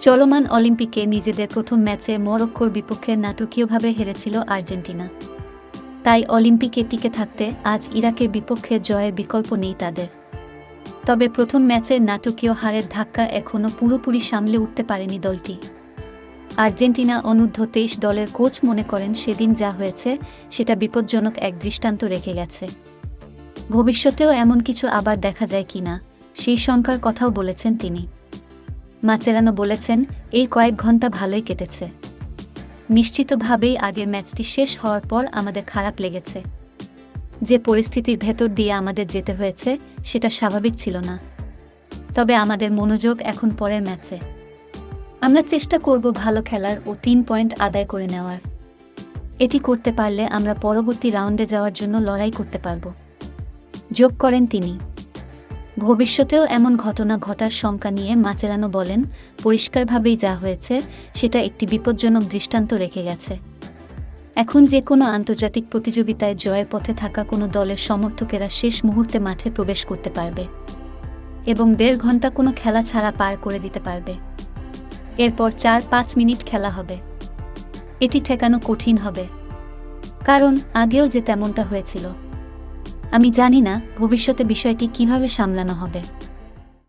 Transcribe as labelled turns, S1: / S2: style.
S1: চলমান অলিম্পিকে নিজেদের প্রথম ম্যাচে মরক্কোর বিপক্ষে নাটকীয়ভাবে হেরেছিল আর্জেন্টিনা। তাই অলিম্পিকে টিকে থাকতে আজ ইরাকের বিপক্ষে জয়ের বিকল্প নেই তাদের। তবে প্রথম ম্যাচের নাটকীয় হারের ধাক্কা এখনও পুরোপুরি সামলে উঠতে পারেনি দলটি। আর্জেন্টিনা অনূর্ধ্ব তেইশ দলের কোচ মনে করেন সেদিন যা হয়েছে, সেটা বিপজ্জনক এক দৃষ্টান্ত রেখে গেছে। ভবিষ্যতেও এমন কিছু আবার দেখা যায় কিনা, সেই শঙ্কার কথাও বলেছেন তিনি। মাচেরানো বলেছেন, এই কয়েক ঘণ্টা ভালোই কেটেছে। নিশ্চিতভাবেই আগের ম্যাচটি শেষ হওয়ার পর আমাদের খারাপ লেগেছে। যে পরিস্থিতির ভেতর দিয়ে আমাদের যেতে হয়েছে, সেটা স্বাভাবিক ছিল না। তবে আমাদের মনোযোগ এখন পরের ম্যাচে। আমরা চেষ্টা করব ভালো খেলার ও তিন পয়েন্ট আদায় করে নেওয়ার। এটি করতে পারলে আমরা পরবর্তী রাউন্ডে যাওয়ার জন্য লড়াই করতে পারব। যোগ করেন তিনি। ভবিষ্যতেও এমন ঘটনা ঘটার শঙ্কা নিয়ে মাচেরানো বলেন, পরিষ্কারভাবেই যা হয়েছে, সেটা একটি বিপজ্জনক দৃষ্টান্ত রেখে গেছে। এখন যে কোনো আন্তর্জাতিক প্রতিযোগিতায় জয়ের পথে থাকা কোনো দলের সমর্থকেরা শেষ মুহূর্তে মাঠে প্রবেশ করতে পারবে এবং দেড় ঘণ্টা কোনো খেলা ছাড়া পার করে দিতে পারবে। এরপর চার পাঁচ মিনিট খেলা হবে। এটি ঠেকানো কঠিন হবে। কারণ আগেও যে তেমনটা হয়েছিল। আমি জানি না ভবিষ্যতে বিষয়টি কীভাবে সামলানো হবে।